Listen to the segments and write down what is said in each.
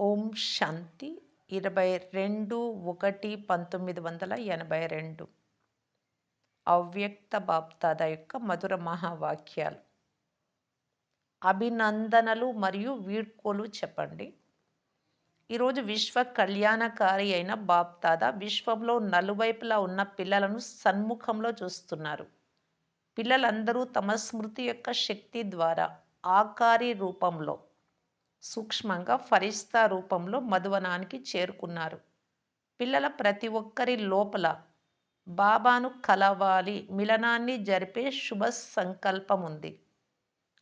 ఓం శాంతి. ఇరవై రెండు ఒకటి పంతొమ్మిది వందల ఎనభై రెండు. అవ్యక్త బాప్తాద యొక్క మధుర మహావాక్యాలు. అభినందనలు మరియు వీడ్కోలు చెప్పండి. ఈరోజు విశ్వ కళ్యాణకారి అయిన బాప్తాద విశ్వంలో నలువైపులా ఉన్న పిల్లలను సన్ముఖంలో చూస్తున్నారు. పిల్లలందరూ తమ స్మృతి యొక్క శక్తి ద్వారా ఆకారి రూపంలో సూక్ష్మంగా ఫరిస్తా రూపంలో మధువనానికి చేరుకున్నారు. పిల్లల ప్రతి ఒక్కరి లోపల బాబాను కలవాలి మిలనాన్ని జరిపే శుభ సంకల్పం ఉంది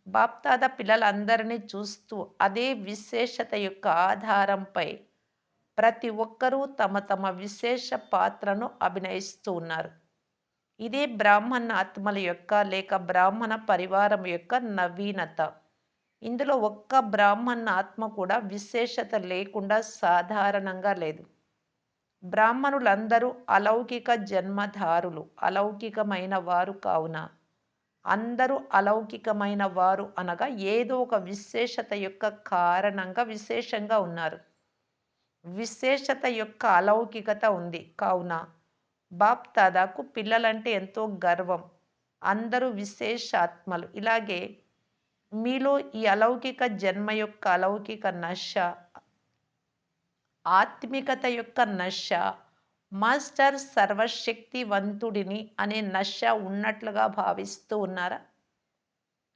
బాప్తాద పిల్లలందరినీ చూస్తూ అదే విశేషత యొక్క ఆధారంపై ప్రతి ఒక్కరూ తమ తమ విశేష పాత్రను అభినయిస్తూ ఉన్నారు. ఇదే బ్రాహ్మణ ఆత్మల యొక్క లేక బ్రాహ్మణ పరివారం యొక్క నవీనత. ఇందులో ఒక్క బ్రాహ్మణ ఆత్మ కూడా విశేషత లేకుండా సాధారణంగా లేదు. బ్రాహ్మణులందరూ అలౌకిక జన్మధారులు అలౌకికమైన వారు కావున. అందరూ అలౌకికమైన వారు అనగా ఏదో ఒక విశేషత యొక్క కారణంగా విశేషంగా ఉన్నారు. విశేషత యొక్క అలౌకికత ఉంది కావున. బాప్ దాదాకు పిల్లలంటే ఎంతో గర్వం. అందరూ విశేషాత్మలు. ఇలాగే మీలో ఈ అలౌకిక జన్మ యొక్క అలౌకిక నశ ఆత్మికత యొక్క నశ మాస్టర్ సర్వశక్తివంతుడిని అనే నశ ఉన్నట్లుగా భావిస్తూ ఉన్నారా?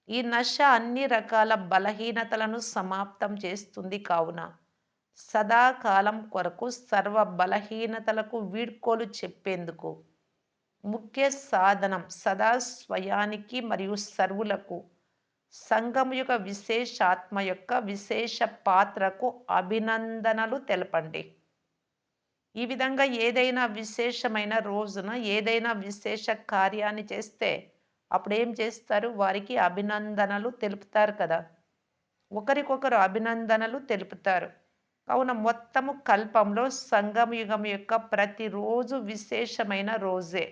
ఈ నశ అన్ని రకాల బలహీనతలను సమాప్తం చేస్తుంది కావున సదాకాలం కొరకు సర్వ బలహీనతలకు వీడ్కోలు చెప్పేందుకు ముఖ్య సాధనం సదా స్వయానికి మరియు సర్వులకు సంఘం యొక్క విశేషాత్మ యొక్క విశేష పాత్రకు అభినందనలు తెలపండి. ఈ విధంగా ఏదైనా విశేషమైన రోజున ఏదైనా విశేష కార్యాన్ని చేస్తే అప్పుడు ఏం చేస్తారు? వారికి అభినందనలు తెలుపుతారు కదా. ఒకరికొకరు అభినందనలు తెలుపుతారు. కావున మొత్తము కల్పంలో సంగమయుగం యొక్క ప్రతిరోజు విశేషమైన రోజే.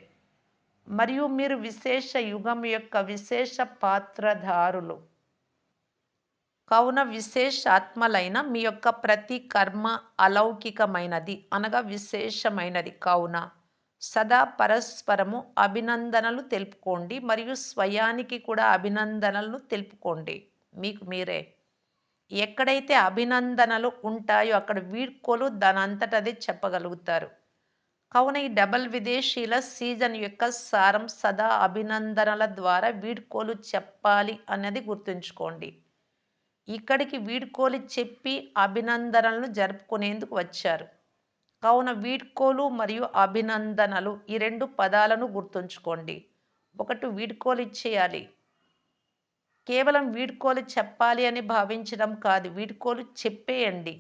మరియు మీరు విశేష యుగం యొక్క విశేష పాత్రధారులు. కావున విశేషాత్మలైన మీ యొక్క ప్రతి కర్మ అలౌకికమైనది అనగా విశేషమైనది. కావున సదా పరస్పరము అభినందనలు తెలుపుకోండి మరియు స్వయానికి కూడా అభినందనలు తెలుపుకోండి. మీకు మీరే. ఎక్కడైతే అభినందనలు ఉంటాయో అక్కడ వీడ్కోలు దానంతటదే చెప్పగలుగుతారు. కావున ఈ డబల్ విదేశీల సీజన్ యొక్క సారం సదా అభినందనల ద్వారా వీడ్కోలు చెప్పాలి అన్నది గుర్తుంచుకోండి. ఇక్కడికి వీడ్కోలు చెప్పి అభినందనలను జరుపుకునేందుకు వచ్చారు. కావున వీడ్కోలు మరియు అభినందనలు ఈ రెండు పదాలను గుర్తుంచుకోండి. ఒకటి వీడ్కోలు ఇచ్చేయాలి. కేవలం వీడ్కోలు చెప్పాలి అని భావించడం కాదు వీడ్కోలు చెప్పేయండి.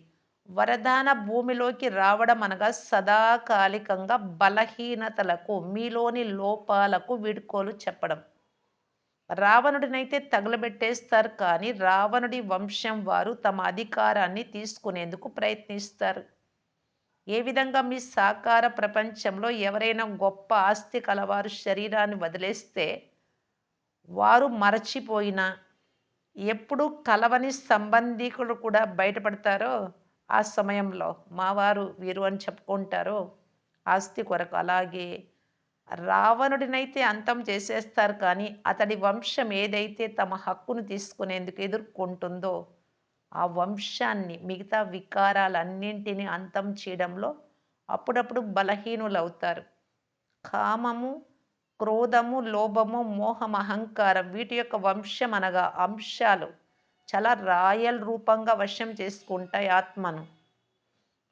వరదాన భూమిలోకి రావడం అనగా సదాకాలికంగా బలహీనతలకు మీలోని లోపాలకు వీడ్కోలు చెప్పడం. రావణుడినైతే తగులబెట్టేస్తారు కానీ రావణుడి వంశం వారు తమ అధికారాన్ని తీసుకునేందుకు ప్రయత్నిస్తారు. ఏ విధంగా మీ సాకార ప్రపంచంలో ఎవరైనా గొప్ప ఆస్తి కలవారు శరీరాన్ని వదిలేస్తే వారు మరచిపోయినా ఎప్పుడు కలవని సంబంధికులు కూడా బయటపడతారో ఆ సమయంలో మావారు వీరు అని చెప్పుకుంటారో ఆస్తి కొరకు. అలాగే రావణుడినైతే అంతం చేసేస్తారు కానీ అతడి వంశం ఏదైతే తమ హక్కును తీసుకునేందుకు ఎదుర్కొంటుందో ఆ వంశాన్ని మిగతా వికారాలన్నింటినీ అంతం చేయడంలో అప్పుడప్పుడు బలహీనులవుతారు. కామము క్రోధము లోభము మోహం అహంకారం వీటి యొక్క వంశం అనగా అంశాలు. చాలా రాయల్ రూపంగా వశం చేసుకుంటాయి ఆత్మను.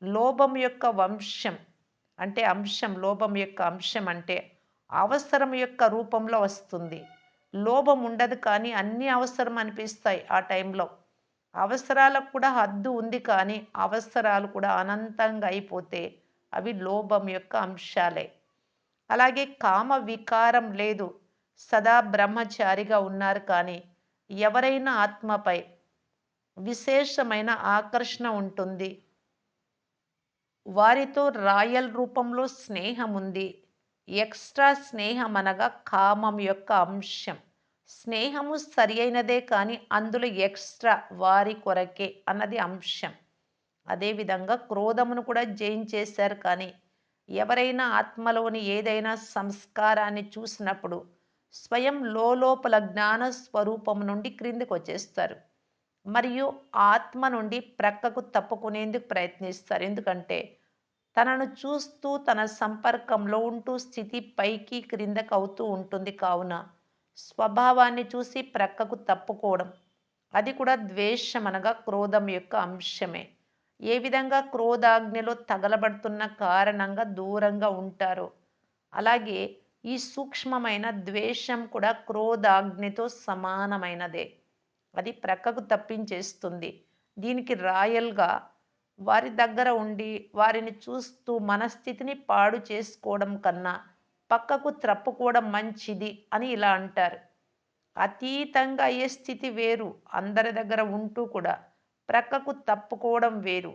లోభం యొక్క వంశం అంటే అంశం లోభం యొక్క అంశం అంటే అవసరం యొక్క రూపంలో వస్తుంది. లోభం ఉండదు కానీ అన్ని అవసరం అనిపిస్తాయి ఆ టైంలో. అవసరాలకు కూడా హద్దు ఉంది కానీ అవసరాలు కూడా అనంతంగా అయిపోతే అవి లోభం యొక్క అంశాలే. అలాగే కామ వికారం లేదు. సదా బ్రహ్మచారిగా ఉన్నారు కానీ ఎవరైనా ఆత్మపై విశేషమైన ఆకర్షణ ఉంటుంది. వారితో రాయల్ రూపంలో స్నేహం ఉంది ఎక్స్ట్రా స్నేహం అనగా కామం యొక్క అంశం. స్నేహము సరి అయినదే కానీ అందులో ఎక్స్ట్రా వారి కొరకే అన్నది అంశం. అదేవిధంగా క్రోధమును కూడా జయించేశారు కానీ ఎవరైనా ఆత్మలోని ఏదైనా సంస్కారాన్ని చూసినప్పుడు స్వయం లోపల జ్ఞాన స్వరూపం నుండి క్రిందికి వచ్చేస్తారు. మరియు ఆత్మ నుండి ప్రక్కకు తప్పుకునేందుకు ప్రయత్నిస్తారు. ఎందుకంటే తనను చూస్తూ తన సంపర్కంలో ఉంటూ స్థితి పైకి క్రిందకు అవుతూ ఉంటుంది. కావున స్వభావాన్ని చూసి ప్రక్కకు తప్పుకోవడం అది కూడా ద్వేషం అనగా క్రోధం యొక్క అంశమే. ఏ విధంగా క్రోధాగ్నిలో తగలబడుతున్న కారణంగా దూరంగా ఉంటారో అలాగే ఈ సూక్ష్మమైన ద్వేషం కూడా క్రోధాగ్నితో సమానమైనదే. అది ప్రక్కకు తప్పించేస్తుంది. దీనికి రాయల్గా వారి దగ్గర ఉండి వారిని చూస్తూ మనస్థితిని పాడు చేసుకోవడం కన్నా పక్కకు త్రప్పుకోవడం మంచిది అని ఇలా అంటారు. అతీతంగా అయ్యే స్థితి వేరు. అందరి దగ్గర ఉంటూ కూడా ప్రక్కకు తప్పుకోవడం వేరు.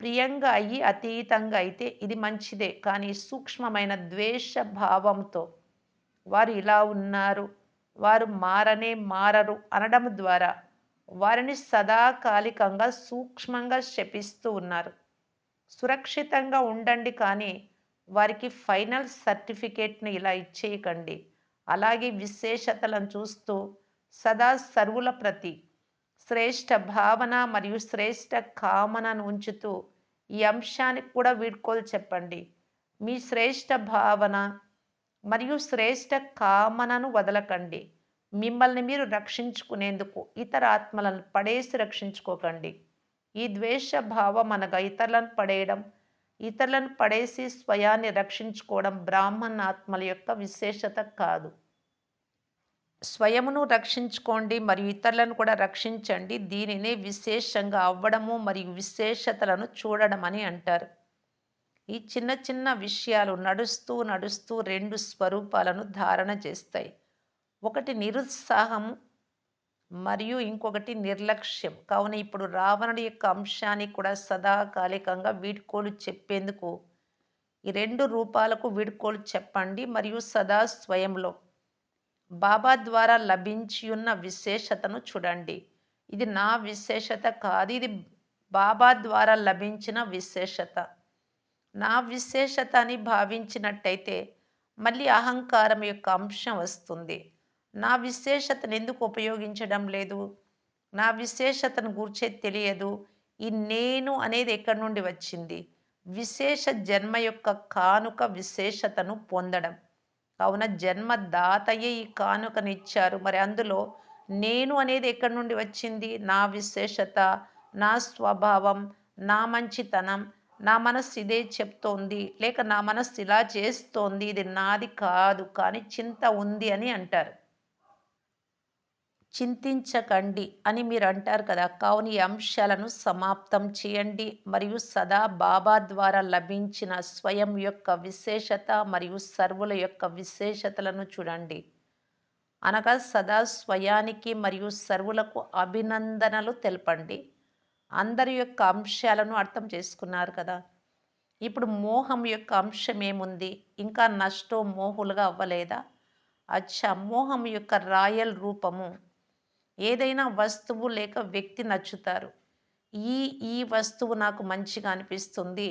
ప్రియంగా అయ్యి అతీతంగా అయితే ఇది మంచిదే. కానీ సూక్ష్మమైన ద్వేష భావంతో వారు ఇలా ఉన్నారు. వారు మారనే మారరు అనడం ద్వారా వారిని సదాకాలికంగా సూక్ష్మంగా శపిస్తూ ఉన్నారు. సురక్షితంగా ఉండండి కానీ వారికి ఫైనల్ సర్టిఫికేట్ని ఇలా ఇచ్చేయకండి. అలాగే విశేషతలను చూస్తూ సదా సర్వుల ప్రతి శ్రేష్ఠ భావన మరియు శ్రేష్ఠ కామనను ఉంచుతూ ఈ అంశానికి కూడా వీడ్కోలు చెప్పండి. మీ శ్రేష్ఠ భావన మరియు శ్రేష్ఠ కామనను వదలకండి. మిమ్మల్ని మీరు రక్షించుకునేందుకు ఇతర ఆత్మలను పడేసి రక్షించుకోకండి. ఈ ద్వేష భావం అనగా ఇతరులను పడేయడం ఇతరులను పడేసి స్వయాన్ని రక్షించుకోవడం బ్రాహ్మణ ఆత్మల యొక్క విశేషత కాదు. స్వయమును రక్షించుకోండి మరియు ఇతరులను కూడా రక్షించండి. దీనినే విశేషంగా అవ్వడము మరియు విశేషతలను చూడడం అని అంటారు. ఈ చిన్న చిన్న విషయాలు నడుస్తూ నడుస్తూ రెండు స్వరూపాలను ధారణ చేస్తాయి. ఒకటి నిరుత్సాహం మరియు ఇంకొకటి నిర్లక్ష్యం. కావున ఇప్పుడు రావణుడి యొక్క అంశాన్ని కూడా సదాకాలికంగా వీడ్కోలు చెప్పేందుకు ఈ రెండు రూపాలకు వీడ్కోలు చెప్పండి మరియు సదా స్వయంలో బాబా ద్వారా లభించియున్న విశేషతను చూడండి. ఇది నా విశేషత కాదు ఇది బాబా ద్వారా లభించిన విశేషత. నా విశేషత అని భావించినట్టయితే మళ్ళీ అహంకారం యొక్క అంశం వస్తుంది. నా విశేషతను ఎందుకు ఉపయోగించడం లేదు? నా విశేషతను గూర్చే తెలియదు. ఈ నేను అనేది ఎక్కడి నుండి వచ్చింది? విశేష జన్మ యొక్క కానుక విశేషతను పొందడం. కావున జన్మదాతయ్యే ఈ కానుకనిచ్చారు. మరి అందులో నేను అనేది ఎక్కడి నుండి వచ్చింది? నా విశేషత నా స్వభావం నా మంచితనం నా మనస్సు ఇదే చెప్తోంది. లేక నా మనస్సు ఇలా చేస్తోంది. ఇది నాది కాదు. కానీ చింత ఉంది అని అంటారు. చింతించకండి అని మీరు అంటారు కదా. కావున ఈ అంశాలను సమాప్తం చేయండి. మరియు సదా బాబా ద్వారా లభించిన స్వయం యొక్క విశేషత మరియు సర్వుల యొక్క విశేషతలను చూడండి. అనగా సదా స్వయానికి మరియు సర్వులకు అభినందనలు తెలపండి. అందరి యొక్క అంశాలను అర్థం చేసుకున్నారు కదా. ఇప్పుడు మోహం యొక్క అంశం ఏముంది? ఇంకా నష్టం మోహులుగా అవ్వలేదా? అచ్చా మోహం యొక్క రాయల్ రూపము. ఏదైనా వస్తువు లేక వ్యక్తి నచ్చుతారు. ఈ ఈ వస్తువు నాకు మంచిగా అనిపిస్తుంది.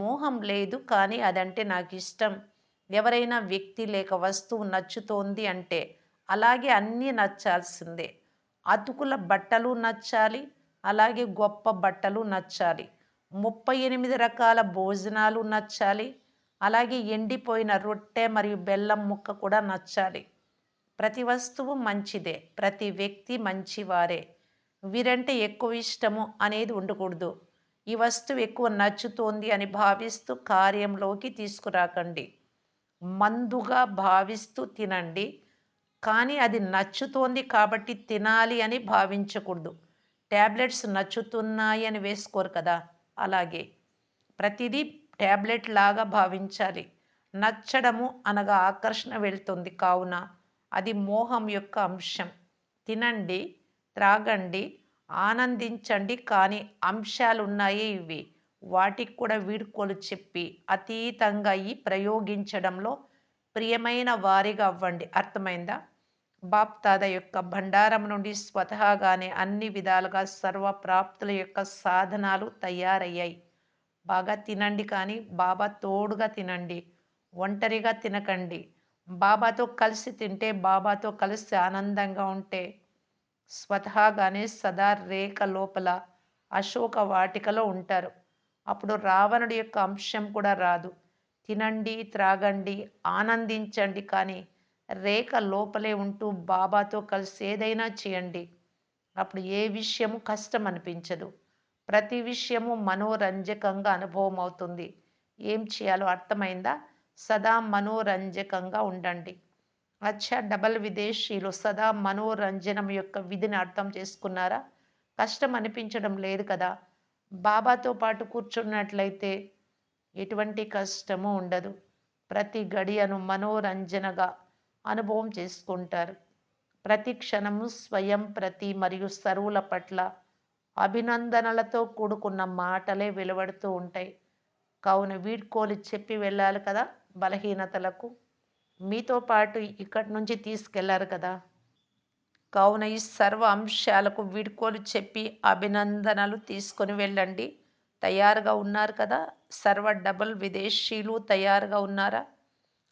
మోహం లేదు కానీ అదంటే నాకు ఇష్టం ఎవరైనా వ్యక్తి లేక వస్తువు నచ్చుతోంది అంటే అలాగే అన్నీ నచ్చాల్సిందే. అతుకుల బట్టలు నచ్చాలి అలాగే గొప్ప బట్టలు నచ్చాలి. ముప్పై ఎనిమిది రకాల భోజనాలు నచ్చాలి అలాగే ఎండిపోయిన రొట్టె మరియు బెల్లం ముక్క కూడా నచ్చాలి. ప్రతి వస్తువు మంచిదే ప్రతి వ్యక్తి మంచివారే. వీరంటే ఎక్కువ ఇష్టము అనేది ఉండకూడదు. ఈ వస్తువు ఎక్కువ నచ్చుతోంది అని భావిస్తూ కార్యంలోకి తీసుకురాకండి. మందుగా భావిస్తూ తినండి. కానీ అది నచ్చుతోంది కాబట్టి తినాలి అని భావించకూడదు. ట్యాబ్లెట్స్ నచ్చుతున్నాయి అని వేసుకోరు కదా. అలాగే ప్రతిదీ ట్యాబ్లెట్ లాగా భావించాలి. నచ్చడము అనగా ఆకర్షణ వెళ్తుంది కావున అది మోహం యొక్క అంశం. తినండి త్రాగండి ఆనందించండి కానీ అంశాలు ఉన్నాయి ఇవి. వాటికి కూడా వీడుకోలు చెప్పి అతీతంగా ఈ ప్రయోగించడంలో ప్రియమైన వారిగా అవ్వండి. అర్థమైందా? బాప్తాద యొక్క భండారం నుండి స్వతహాగానే అన్ని విధాలుగా సర్వప్రాప్తుల యొక్క సాధనాలు తయారయ్యాయి. బాగా తినండి కానీ బాబా తోడుగా తినండి. ఒంటరిగా తినకండి. బాబాతో కలిసి తింటే బాబాతో కలిసి ఆనందంగా ఉంటే స్వతహాగానే సదా రేఖ లోపల అశోక వాటికలో ఉంటారు. అప్పుడు రావణుడి యొక్క అంశం కూడా రాదు. తినండి త్రాగండి ఆనందించండి కానీ రేఖ లోపలే ఉంటూ బాబాతో కలిసి ఏదైనా చేయండి. అప్పుడు ఏ విషయము కష్టం అనిపించదు. ప్రతి విషయము మనోరంజకంగా అనుభవం అవుతుంది ఏం చేయాలో అర్థమైందా? సదా మనోరంజకంగా ఉండండి. అచ్చా డబల్ విదేశీలు సదా మనోరంజనం యొక్క విధిని అర్థం చేసుకున్నారా? కష్టం అనిపించడం లేదు కదా. బాబాతో పాటు కూర్చున్నట్లయితే ఎటువంటి కష్టము ఉండదు. ప్రతి గడియను మనోరంజనగా అనుభవం చేసుకుంటారు. ప్రతి క్షణము స్వయం ప్రతి మరియు సరువుల పట్ల అభినందనలతో కూడుకున్న మాటలే వెలువడుతూ ఉంటాయి. కావున వీడ్కోలు చెప్పి వెళ్ళాలి కదా. బలహీనతలకు మీతో పాటు ఇక్కడి నుంచి తీసుకెళ్ళారు కదా. కావున ఈ సర్వ అంశాలకు వీడ్కోలు చెప్పి అభినందనలు తీసుకొని వెళ్ళండి. తయారుగా ఉన్నారు కదా? సర్వ డబుల్ విదేశీలు తయారుగా ఉన్నారా?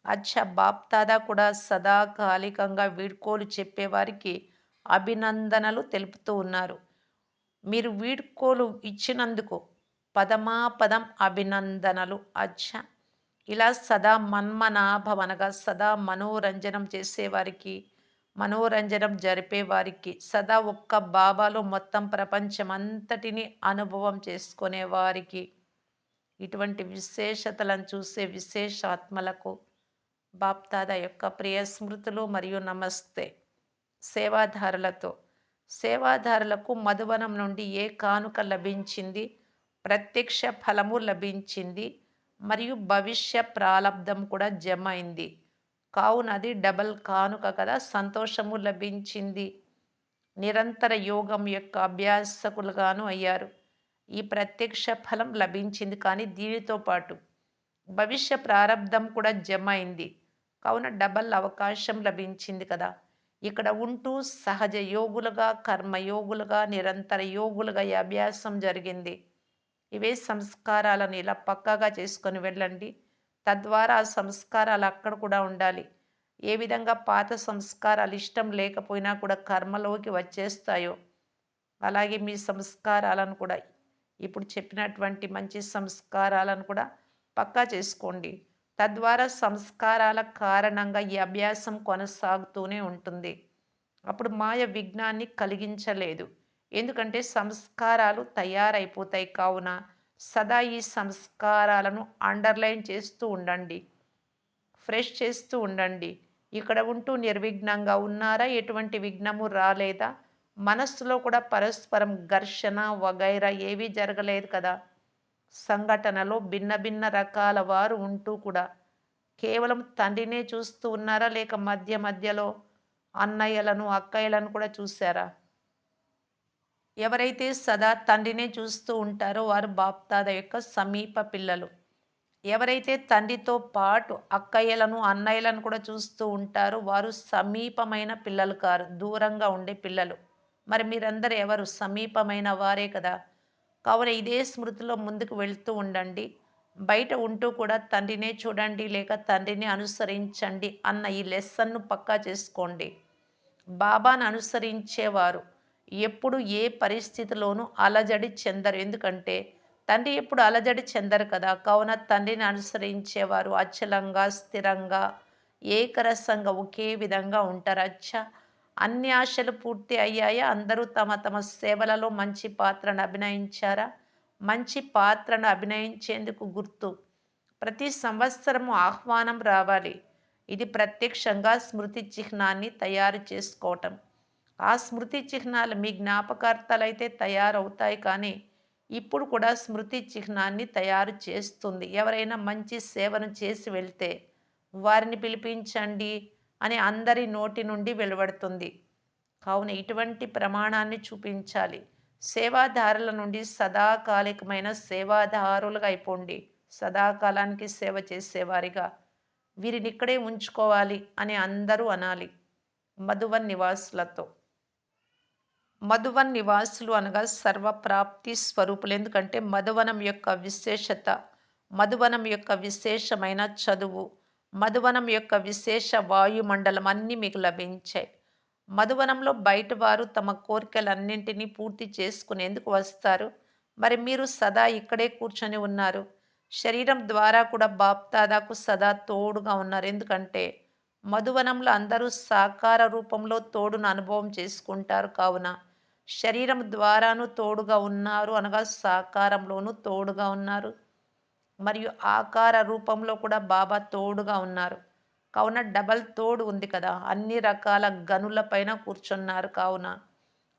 అచ్చ బాప్తాదా కూడా సదాకాలికంగా వీడ్కోలు చెప్పేవారికి అభినందనలు తెలుపుతూ ఉన్నారు. మీరు వీడ్కోలు ఇచ్చినందుకు పదమా పదం అభినందనలు. అచ్చ ఇలా సదా మన్మనాభవనగా సదా మనోరంజనం చేసేవారికి మనోరంజనం జరిపేవారికి సదా ఒక్క బాబాలో మొత్తం ప్రపంచమంతటిని అనుభవం చేసుకునే వారికి ఇటువంటి విశేషతలను చూసే విశేషాత్మలకు బాప్తాద యొక్క ప్రియ స్మృతులు మరియు నమస్తే. సేవాధారులతో సేవాదారులకు మధువనం నుండి ఏ కానుక లభించింది? ప్రత్యక్ష ఫలము లభించింది? మరియు భవిష్య ప్రారంధం కూడా జమ అయింది. కావున అది డబల్ కానుక కదా సంతోషము లభించింది. నిరంతర యోగం యొక్క అభ్యాసకులుగాను అయ్యారు. ఈ ప్రత్యక్ష ఫలం లభించింది కానీ దీనితో పాటు భవిష్య ప్రారంధం కూడా జమ అయింది. కావున డబల్ అవకాశం లభించింది కదా. ఇక్కడ ఉంటూ సహజ యోగులుగా కర్మయోగులుగా నిరంతర యోగులుగా ఈ అభ్యాసం జరిగింది. ఇవే సంస్కారాలను ఇలా పక్కాగా చేసుకొని వెళ్ళండి. తద్వారా ఆ సంస్కారాలు అక్కడ కూడా ఉండాలి. ఏ విధంగా పాత సంస్కారాలు ఇష్టం లేకపోయినా కూడా కర్మలోకి వచ్చేస్తాయో అలాగే మీ సంస్కారాలను కూడా ఇప్పుడు చెప్పినటువంటి మంచి సంస్కారాలను కూడా పక్కా చేసుకోండి. తద్వారా సంస్కారాల కారణంగా ఈ అభ్యాసం కొనసాగుతూనే ఉంటుంది. అప్పుడు మాయ విఘ్నాన్ని కలిగించలేదు. ఎందుకంటే సంస్కారాలు తయారైపోతాయి కావున సదా ఈ సంస్కారాలను అండర్లైన్ చేస్తూ ఉండండి. ఫ్రెష్ చేస్తూ ఉండండి. ఇక్కడ ఉంటూ నిర్విఘ్నంగా ఉన్నారా? ఎటువంటి విఘ్నము రాలేదా? మనస్సులో కూడా పరస్పరం ఘర్షణ వగైరా ఏవీ జరగలేదు కదా? సంఘటనలో భిన్న భిన్న రకాల వారు ఉంటూ కూడా కేవలం తండ్రినే చూస్తూ ఉన్నారా? లేక మధ్య మధ్యలో అన్నయ్యలను అక్కయ్యలను కూడా చూసారా ఎవరైతే సదా తండ్రినే చూస్తూ ఉంటారో వారు బాప్తాద యొక్క సమీప పిల్లలు. ఎవరైతే తండ్రితో పాటు అక్కయ్యలను అన్నయ్యలను కూడా చూస్తూ ఉంటారో వారు సమీపమైన పిల్లలు కారు దూరంగా ఉండే పిల్లలు. మరి మీరందరూ ఎవరు? సమీపమైన వారే కదా. కావున ఇదే స్మృతిలో ముందుకు వెళ్తూ ఉండండి. బయట ఉంటూ కూడా తండ్రినే చూడండి లేక తండ్రిని అనుసరించండి అన్న ఈ లెసన్ను పక్కా చేసుకోండి. బాబాను అనుసరించేవారు ఎప్పుడు ఏ పరిస్థితిలోనూ అలజడి చెందరు. ఎందుకంటే తండ్రి ఎప్పుడు అలజడి చెందరు కదా. కావున తండ్రిని అనుసరించేవారు అచలంగా స్థిరంగా ఏకరసంగా ఒకే విధంగా ఉంటారు. అచ్చా అన్ని ఆశలు పూర్తి అయ్యాయా? అందరూ తమ తమ సేవలలో మంచి పాత్రను అభినయించారా? మంచి పాత్రను అభినయించేందుకు గుర్తు. ప్రతి సంవత్సరము ఆహ్వానం రావాలి. ఇది ప్రత్యక్షంగా స్మృతి చిహ్నాన్ని తయారు చేసుకోవటం. ఆ స్మృతి చిహ్నాలు మీ జ్ఞాపకార్థాలైతే తయారవుతాయి కానీ ఇప్పుడు కూడా స్మృతి చిహ్నాన్ని తయారు చేస్తుంది. ఎవరైనా మంచి సేవను చేసి వెళ్తే వారిని పిలిపించండి అని అందరి నోటి నుండి వెలువడుతుంది. కావున ఇటువంటి ప్రమాణాన్ని చూపించాలి. సేవాదారుల నుండి సదాకాలికమైన సేవాదారులుగా అయిపోండి. సదాకాలానికి సేవ చేసేవారిగా వీరిని ఇక్కడే ఉంచుకోవాలి అని అందరూ అనాలి. మధువన్ నివాసులతో మధువన్ నివాసులు అనగా సర్వప్రాప్తి స్వరూపులు. ఎందుకంటే మధువనం యొక్క విశేషత మధువనం యొక్క విశేషమైన చదువు మధువనం యొక్క విశేష వాయుమండలం అన్నీ మీకు లభించాయి. మధువనంలో బయట వారు తమ కోరికలన్నింటినీ పూర్తి చేసుకునేందుకు వస్తారు. మరి మీరు సదా ఇక్కడే కూర్చొని ఉన్నారు. శరీరం ద్వారా కూడా బాప్తాదాకు సదా తోడుగా ఉన్నారు. ఎందుకంటే మధువనంలో అందరూ సాకార రూపంలో తోడును అనుభవం చేసుకుంటారు. కావున శరీరం ద్వారాను తోడుగా ఉన్నారు అనగా సాకారంలోనూ తోడుగా ఉన్నారు. మరియు ఆకార రూపంలో కూడా బాబా తోడుగా ఉన్నారు. కావున డబల్ తోడు ఉంది కదా. అన్ని రకాల గనులపైన కూర్చున్నారు కావున.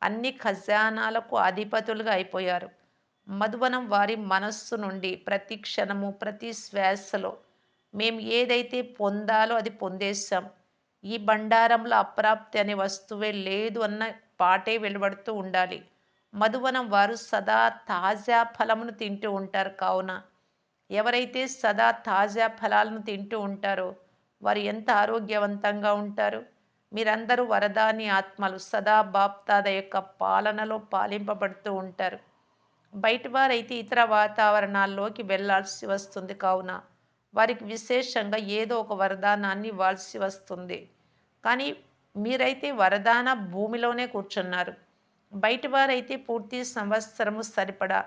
అన్ని ఖజానాలకు అధిపతులుగా అయిపోయారు. మధువనం వారి మనస్సు నుండి ప్రతి క్షణము ప్రతి శ్వాసలో మేము ఏదైతే పొందాలో అది పొందేశాం. ఈ బండారంలో అప్రాప్తి అనే వస్తువే లేదు అన్న పాటే వెలువడుతూ ఉండాలి. మధువనం వారు సదా తాజా ఫలమును తింటూ ఉంటారు కావున. ఎవరైతే సదా తాజా ఫలాలను తింటూ ఉంటారో వారు ఎంత ఆరోగ్యవంతంగా ఉంటారు? మీరందరూ వరదాని ఆత్మలు సదా బాప్తాద యొక్క పాలనలో పాలింపబడుతూ ఉంటారు. బయట వారైతే ఇతర వాతావరణాల్లోకి వెళ్ళాల్సి వస్తుంది కావున. వారికి విశేషంగా ఏదో ఒక వరదానాన్ని ఇవ్వాల్సి వస్తుంది. కానీ మీరైతే వరదాన భూమిలోనే కూర్చున్నారు. బయట వారైతే పూర్తి సంవత్సరము సరిపడా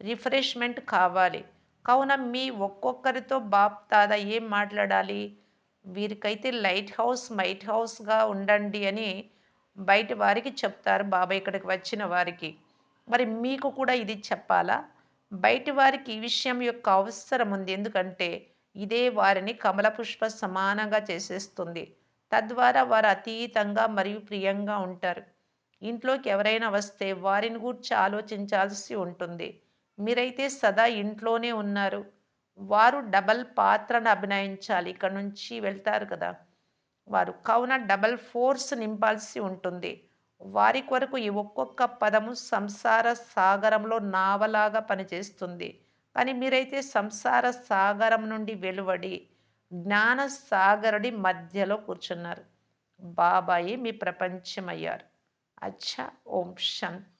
రిఫ్రెష్మెంట్ కావాలి. కావున మీ ఒక్కొక్కరితో బాప్ తాత ఏం మాట్లాడాలి? వీరికైతే లైట్ హౌస్ మైట్ హౌస్గా ఉండండి అని బయట వారికి చెప్తారు బాబా ఇక్కడికి వచ్చిన వారికి. మరి మీకు కూడా ఇది చెప్పాలా? బయట వారికి ఈ విషయం యొక్క అవసరం ఉంది. ఎందుకంటే ఇదే వారిని కమల పుష్ప సమానంగా చేసేస్తుంది. తద్వారా వారు అతీతంగా మరియు ప్రియంగా ఉంటారు. ఇంట్లోకి ఎవరైనా వస్తే వారిని గూర్చి ఆలోచించాల్సి ఉంటుంది. మీరైతే సదా ఇంట్లోనే ఉన్నారు. వారు డబల్ పాత్రను అభినయించాలి. ఇక్కడ నుంచి వెళ్తారు కదా. వారు కావున డబల్ ఫోర్స్ నింపాల్సి ఉంటుంది. వారి కొరకు ఈ ఒక్కొక్క పదము సంసార సాగరంలో నావలాగా పనిచేస్తుంది. కానీ మీరైతే సంసార సాగరం నుండి వెలువడి జ్ఞాన సాగరుడి మధ్యలో కూర్చున్నారు. బాబాయి మీ ప్రపంచమయ్యారు. అచ్చా ఓం శాంతి